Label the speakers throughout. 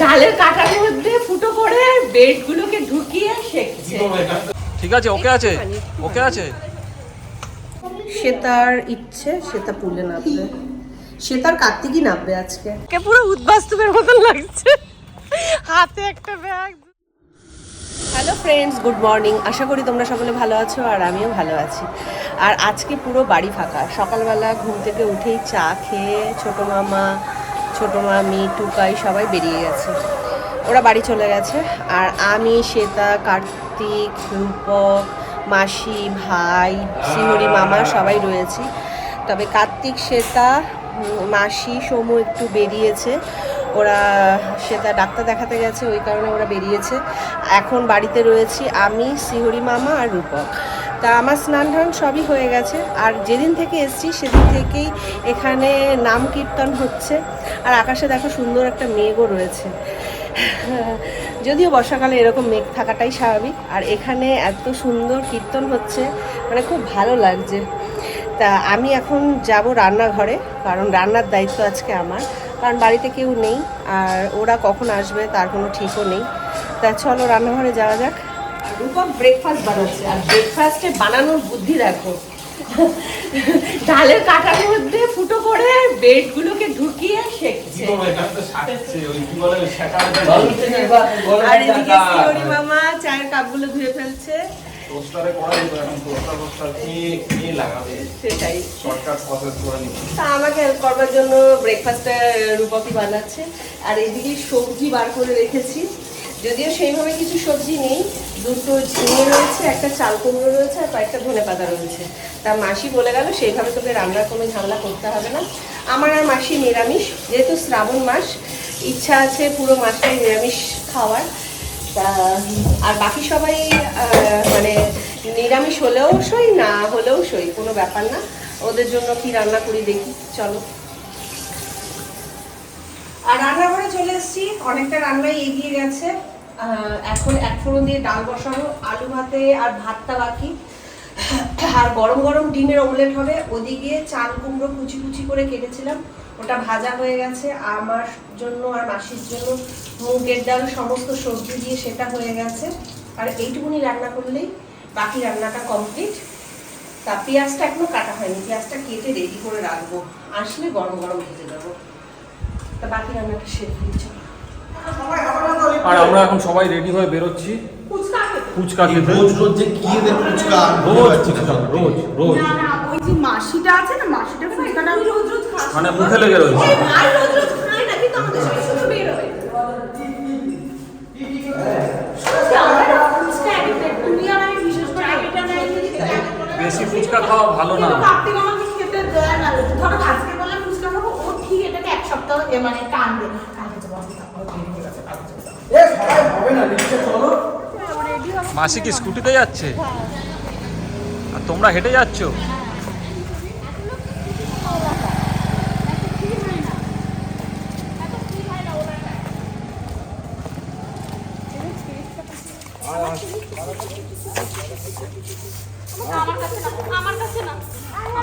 Speaker 1: ডালের কাটার মধ্যে ফুটো করে বেড গুলোকে ঢুকিয়ে শেখছে
Speaker 2: ঠিক আছে ওকে আছে? ওকে আছে?
Speaker 1: সে তার ইচ্ছে সে তা পুলে নামবে সে তার কার্তিকই নামবে আজকে। কে পুরো উদ্বাস্তুবের মতন লাগছে। হাতে একটা bag. Hello friends good morning আশা করি তোমরা সকলে ভালো আছো আর আমিও ভালো আছি। আর আজকে পুরো বাড়ি ফাঁকা। সকালবেলা ঘুম থেকে উঠেই চা খেয়ে ছোট মামা ছোট মামি টুকাই সবাই বেরিয়ে গেছে। ওরা বাড়ি চলে গেছে। আর আমি শ্বেতা কার্তিক রূপক মাসি ভাই শিহরি মামা সবাই রয়েছি। তবে কার্তিক শ্বেতা মাসি সমু একটু বেরিয়েছে। ওরা শ্বেতা ডাক্তার দেখাতে গেছে ওই কারণে ওরা বেরিয়েছে। এখন বাড়িতে রয়েছি আমি শিহরি মামা আর রূপক। তা আমার স্নান ধান সবই হয়ে গেছে। আর যেদিন থেকে এসছি, সেদিন থেকেই এখানে নাম কীর্তন হচ্ছে। আর আকাশে দেখো সুন্দর একটা মেঘও রয়েছে। যদিও বর্ষাকালে এরকম মেঘ থাকাটাই স্বাভাবিক। আর এখানে এত সুন্দর কীর্তন হচ্ছে মানে খুব ভালো লাগছে। তা আমি এখন যাব রান্নাঘরে, কারণ রান্নার দায়িত্ব আজকে আমার। কারণ বাড়িতে কেউ নেই, আর ওরা কখন আসবে তার কোনো ঠিকও নেই। তা চলো রান্নাঘরে যাওয়া যাক। রূপক ব্রেকফাস্ট বানাচ্ছে। আর ব্রেকফাস্টে বানানোর বুদ্ধি দেখো। ডালের কাটার মধ্যে ফুটো করে বেডগুলোকে ঢুকিয়ে শেখছে আর এদিকে শিওরি মামা চায়ের কাপগুলো ধুয়ে ফেলছে। সেটাই। তা আমাকে হেল্প করবার জন্য ব্রেকফাস্টটা রূপকই বানাচ্ছে। আর এদিকে সবজি বার করে রেখেছি। যদিও সেইভাবে কিছু সবজি নেই দুটো ঝিঙে রয়েছে, একটা চাল কুমড়ো রয়েছে আর কয়েকটা ধনে পাতা রয়েছে। তা মাসি বলে গেল, সেইভাবে তোকে রান্নার কোনো ঝামেলা করতে হবে না। আমার আর মাসি নিরামিষ, যেহেতু শ্রাবণ মাস, ইচ্ছা আছে পুরো মাসটাই নিরামিষ খাওয়ার। তা, আর বাকি সবাই মানে নিরামিষ হলেও সই, না হলেও সই, কোনো ব্যাপার না। ওদের জন্য কি রান্না করি দেখি, চলো। আর রান্নাঘরে চলে এসেছি, অনেকটা রান্নাই এগিয়ে গেছে। এখন এক ফোড়ন দিয়ে ডাল বসানো, আলু ভাতে আর ভাতটা বাকি। আর গরম গরম ডিমের অমলেট হবে। ওদিকে চাল কুমড়ো কুচি কুচি করে কেটেছিলাম। ওটা ভাজা হয়ে গেছে। আমার জন্য আর মাসির জন্য মুগের ডাল, সমস্ত সবজি দিয়ে সেটা হয়ে গেছে। আর এইটুকুনি রান্না করলেই বাকি রান্নাটা কমপ্লিট তা পেঁয়াজটা এখনও কাটা হয়নি। পেঁয়াজটা কেটে রেডি করে রাখব। আসলে গরম গরম ভেজে দেবো তা বাকি রান্নাটা সেরে চলো।
Speaker 2: আর আমরা এখন সবাই রেডি হয়ে বেরোচ্ছি।
Speaker 1: ফুচকা খেতে।
Speaker 3: রোজ রোজ যে কি এদের ফুচকা
Speaker 2: রোজ ফুচকা রোজ রোজ।
Speaker 4: না না ওই যে মাসিটা আছে না মাসিটা ফুচকাটা আমি রোজ রোজ খাই
Speaker 2: মানে মুখে লেগে রয়েছে।
Speaker 1: আর রোজ রোজ খাই না কিন্তু আমাদের সাথে শুধু বেরোয়
Speaker 4: ফুচকা addicted। তুমি আর আমি বিশেষ করে এটা নাই যদি
Speaker 2: বেশি ফুচকা খাওয়া ভালো না।
Speaker 4: কার্তিক আমাকে খেতে দেয় না। ধরো আজকে বললে ফুচকা খাব ও ঠিক এটাকে এক সপ্তাহ মানে টানবে।
Speaker 2: মাসি কি স্কুটিতে যাচ্ছে? আর তোমরা হেঁটে যাচ্ছ?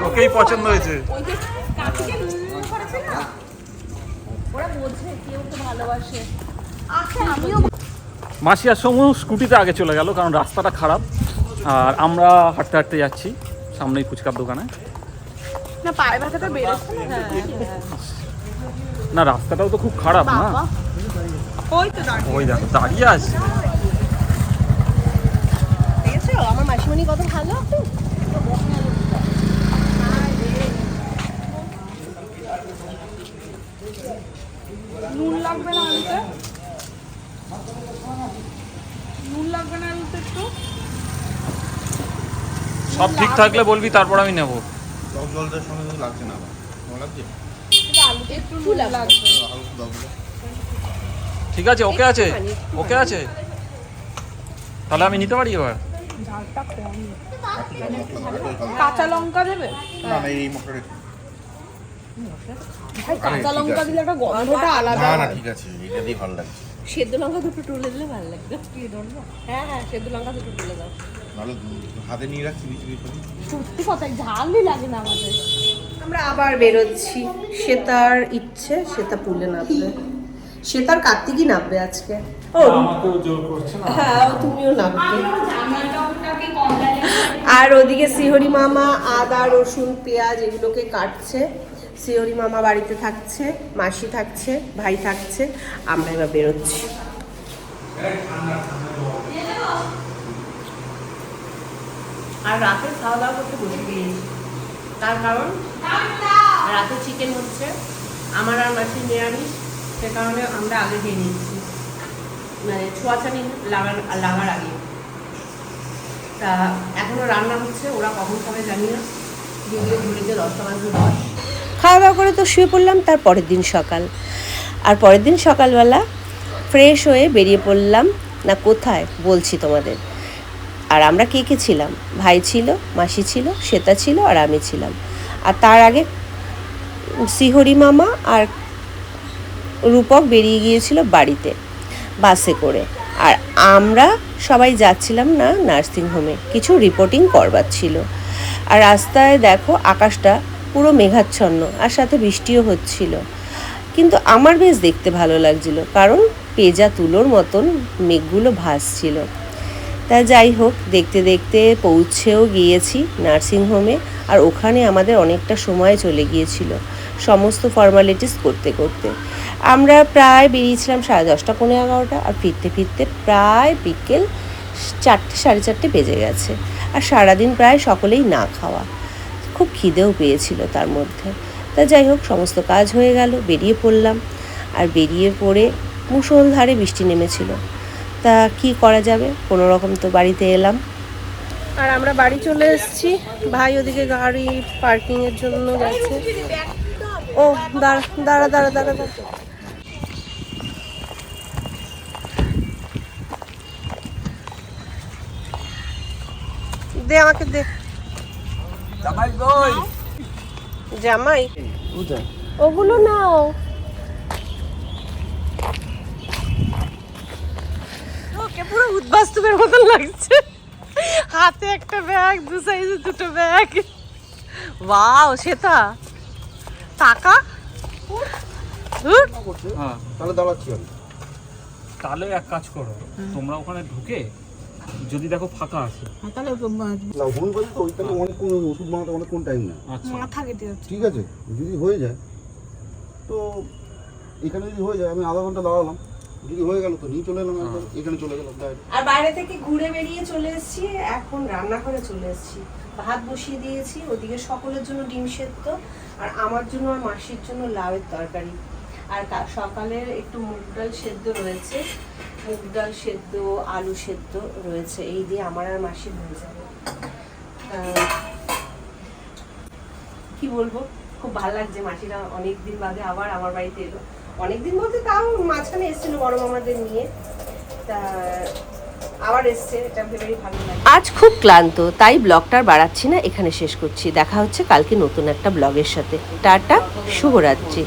Speaker 2: তোকেই পছন্দ হয়েছে।
Speaker 4: ওরা বোঝে কেউ তো ভালোবাসে আচ্ছা আমিও
Speaker 2: মাসি আর সমু স্কুটিতে আগে চলে গেল কারণ রাস্তাটা খারাপ। আর আমরা হাঁটতে হাঁটতে যাচ্ছি সামনেই ফুচকার দোকানে।
Speaker 4: না বেরোচ্ছে না?
Speaker 2: না রাস্তাটাও তো খুব খারাপ না?
Speaker 4: ওই
Speaker 2: দেখো দাঁড়িয়ে আছে।
Speaker 1: আমার মাসিমণি কত ভালো
Speaker 4: নুন লাগবে না আলুতে নুন লাগবে না আলুতে একটু?
Speaker 2: সব ঠিক থাকলে বলবি তারপর আমি নেব।
Speaker 3: টক জলটার সঙ্গে তো লাগছে না আমার। লাগছে?
Speaker 4: আলুতে একটু নুন লাগবে।
Speaker 3: হালকা দাও বলো।
Speaker 2: ঠিক আছে ওকে আছে? ওকে আছে? তাহলে আমি নিতে পারি এবার?
Speaker 4: ঝালটা কম। কাঁচা লঙ্কা দেবে?
Speaker 3: না, না, এই মশলাটা
Speaker 4: কাঁচা লঙ্কা দিলে একটা গন্ধটা আলাদা
Speaker 3: না, না, ঠিক আছে, এটা দিয়ে ভালো লাগছে।
Speaker 1: সেদ্ধ লঙ্কা দুটো তুলে দিলে ভালো লাগবে। হ্যাঁ হ্যাঁ সেদ্ধ লঙ্কা দুটো তুলে দাও।
Speaker 3: নাহলে হাতে নিয়ে রাখছি বিচি বিচি
Speaker 4: সত্যি কথা ঝালই লাগে না আমাদের।
Speaker 1: আমরা আবার বেরোচ্ছি। সে তার ইচ্ছে সে তা পুলে নামবে সে তার কার্তিকই নামবে আজকে। ও হ্যাঁ তুমিও নামবে আর ওদিকে শ্রীহরি মামা আদা রসুন পেঁয়াজ এগুলোকে কাটছে। শ্রীহরি মামা বাড়িতে থাকছে, মাসি থাকছে, ভাই থাকছে, আমরা এবার বেরোচ্ছি। আর রাতে খাওয়া দাওয়া করতে বসে গিয়েছি। তার কারণ? রাতে চিকেন হচ্ছে। আমার আর মাসির নিরামিষ, সে কারণে আমরা আগে খেয়ে নিচ্ছি মানে ছোঁয়াছানি লাগার লাগার আগে। তা এখনও রান্না হচ্ছে, ওরা কখন খাবে জানি না। যদিও ঘুরিতে দশটা বাজে দশ। খাওয়া দাওয়া করে তো শুয়ে পড়লাম, তার পরের দিন সকাল। আর পরের দিন সকালবেলা ফ্রেশ হয়ে বেরিয়ে পড়লাম, না কোথায় বলছি তোমাদের। আর আমরা কে কে ছিলাম? ভাই ছিল, মাসি ছিল, শ্বেতা ছিল আর আমি ছিলাম। আর তার আগে শ্রীহরি মামা আর রূপক বেরিয়ে গিয়েছিল বাড়িতে, বাসে করে। আর আমরা সবাই যাচ্ছিলাম না নার্সিং হোমে কিছু রিপোর্টিং করবার ছিল। আর রাস্তায় দেখো আকাশটা পুরো মেঘাচ্ছন্ন আর সাথে বৃষ্টিও হচ্ছিল। কিন্তু আমার বেশ দেখতে ভালো লাগছিল, কারণ পেজা তুলোর মতন মেঘগুলো ভাসছিল। তা যাই হোক, দেখতে দেখতে পৌঁছেও গিয়েছি নার্সিংহোমে, আর ওখানে আমাদের অনেকটা সময় চলে গিয়েছিল সমস্ত ফর্মালিটিস করতে করতে। আমরা প্রায় বেরিয়েছিলাম সাড়ে দশটা পনেরো এগারোটা, আর ফিরতে ফিরতে প্রায় বিকেল চারটে, সাড়ে চারটে বেজে গেছে। আর সারাদিন প্রায় সকলেই না খাওয়া। খুব খিদেও পেয়েছিল তার মধ্যে। তা যাই হোক, সমস্ত কাজ হয়ে গেল, বেরিয়ে পড়লাম। আর বেরিয়ে পড়ে মুষলধারে বৃষ্টি নেমেছিল। তা কি করা যাবে? কোনো রকম তো বাড়িতে এলাম। আর আমরা বাড়ি চলে এসেছি। ভাই ওদিকে গাড়ি পার্কিং এর জন্য যাচ্ছে। ও দাঁড়া দাঁড়া দাঁড়া দাঁড়া। দে আমাকে দে। জামাই ওগুলো নাও। ওকে পুরো উদ্বাস্তুবের মতন লাগছে। হাতে একটা ব্যাগ দু সাইজে দুটো ব্যাগ। ওয়াও শ্বেতা। টাকা?
Speaker 2: হ্যাঁ।
Speaker 3: তাহলে দাঁড়াচ্ছি
Speaker 2: তাহলে এক কাজ করো তোমরা ওখানে ঢুকে যদি দেখো ফাঁকা আছে।
Speaker 3: না হোমিওপ্যাথি তো ওইখানে অনেকক্ষণ ওষুধ বানাতে অনেকক্ষণ টাইম নেয়।
Speaker 2: আচ্ছা।
Speaker 4: মাথা কেটে যাচ্ছে।
Speaker 3: ঠিক আছে যদি হয়ে যায় তো এখানে যদি হয়ে যায় আমি আধা ঘণ্টা দাঁড়ালাম যদি হয়ে গেল তো নিয়ে চলে এলাম এখানে চলে গেলাম
Speaker 1: আর বাইরে থেকে ঘুরে বেরিয়ে চলে এসেছি এখন রান্না করে চলে এসেছি। ভাত বসিয়ে দিয়েছি ওদিকে সকলের জন্য ডিম সেদ্ধ আর আমার জন্য আর মাসির জন্য লাউয়ের তরকারি। আর সকালের একটু মুগ ডাল সেদ্ধ রয়েছে। মুগ ডাল সেদ্ধ, আলু সেদ্ধ রয়েছে। এই দিয়ে আমার আর মাসির হয়ে যাবে। কি বলব? খুব ভালো লাগছে মাসিরা অনেক দিন বাদে আবার আমার বাড়িতে এলো। অনেক দিন বলতে তাও মাঝখানে এসেছিল বড় মামাদের নিয়ে। তা আজ খুব ক্লান্ত, তাই ব্লগটার বাড়াচ্ছি না। এখানে শেষ করছি। দেখা হচ্ছে কালকে নতুন একটা ব্লগের সাথে। টাটা, শুভরাত্রি।